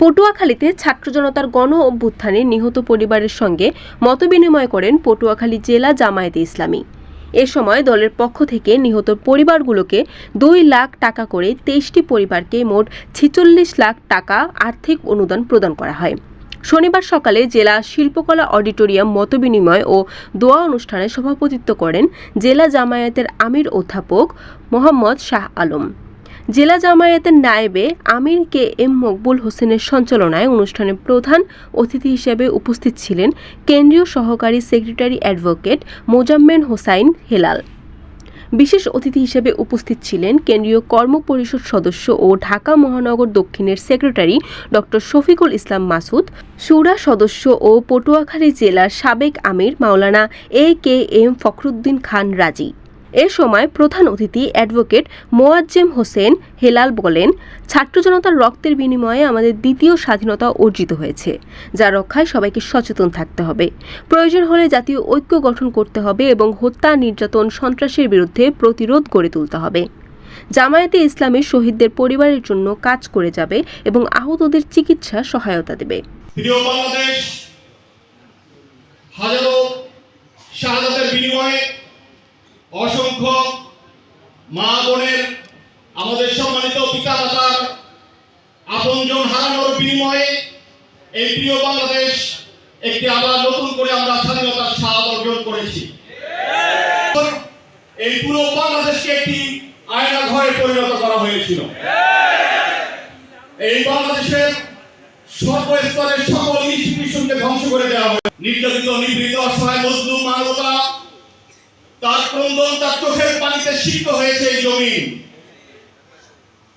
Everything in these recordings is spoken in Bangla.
পটুয়াখালীতে ছাত্র জনতার গণ অভ্যুত্থানে নিহত পরিবারের সঙ্গে মতবিনিময় করেন পটুয়াখালী জেলা জামায়াতে ইসলামী। এ সময় দলের পক্ষ থেকে নিহত পরিবারগুলোকে দুই লাখ টাকা করে তেইশটি পরিবারকে মোট ছেচল্লিশ লাখ টাকা আর্থিক অনুদান প্রদান করা হয়। শনিবার সকালে জেলা শিল্পকলা অডিটোরিয়াম মতবিনিময় ও দোয়া অনুষ্ঠানে সভাপতিত্ব করেন জেলা জামায়াতের আমির অধ্যাপক মোহাম্মদ শাহ আলম। জেলা জামায়াতের নায়েবে আমির কে এম মকবুল হোসেনের সঞ্চালনায় অনুষ্ঠানে প্রধান অতিথি হিসেবে উপস্থিত ছিলেন কেন্দ্রীয় সহকারী সেক্রেটারি অ্যাডভোকেট মোজাম্মেন হোসাইন হেলাল। বিশেষ অতিথি হিসেবে উপস্থিত ছিলেন কেন্দ্রীয় কর্ম পরিষদ সদস্য ও ঢাকা মহানগর দক্ষিণের সেক্রেটারি ডক্টর শফিকুল ইসলাম মাসুদ, সুরা সদস্য ও পটুয়াখালী জেলার সাবেক আমির মাওলানা এ কে এম ফখরুদ্দিন খান রাজি। এ সময় প্রধান অতিথি অ্যাডভোকেট মোয়াজ্জেম হোসেন হেলাল বলেন, ছাত্র জনতার রক্তের বিনিময়ে আমাদের দ্বিতীয় স্বাধীনতা অর্জিত হয়েছে, যা রক্ষায় সবাইকে সচেতন থাকতে হবে। প্রয়োজন হলে জাতীয় ঐক্য গঠন করতে হবে এবং হত্যা, নির্যাতন, সন্ত্রাসের বিরুদ্ধে প্রতিরোধ গড়ে তুলতে হবে। জামায়াতে ইসলামী শহীদদের পরিবারের জন্য কাজ করে যাবে এবং আহতদের চিকিৎসা সহায়তা দেবে। বিনিময়ে অসংখ্য মা বোনের, আমাদের সম্মানিত পিতা মাতার আপনজন হারানোর বিনিময়ে এই প্রিয় বাংলাদেশ একটি আবার নতুন করে আমরা স্বাধীনতার স্বাদ অর্জন করেছি। এই পুরো বাংলাদেশকে একটি আয়না ঘরে পরিণত করা হয়েছিল। এই বাংলাদেশের সর্বস্তরের সকল ইনস্টিটিউশনকে ধ্বংস করে দেওয়া হয় নির্যাতিত, নিপীড়িত, অসহায়, মজলুম, মানবতা তার ক্রন্দন তার চোখের পানিতে সিক্ত হয়েছে এই জমিন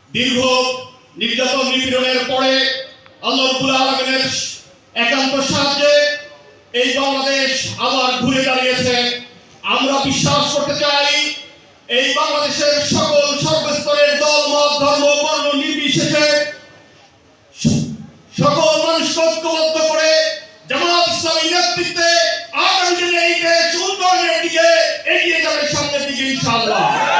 দীর্ঘ নির্যাতন নিপীড়নের পরে একান্ত সাহায্যে এই বাংলাদেশ আবার ঘুরে দাঁড়িয়েছে। আমরা বিশ্বাস করতে চাই, এই বাংলাদেশের সকল সর্বস্তরের দল, মত, ধর্ম, বর্ণ নির্বিশেষে সকল ঐক্যবদ্ধ নেতৃত্বে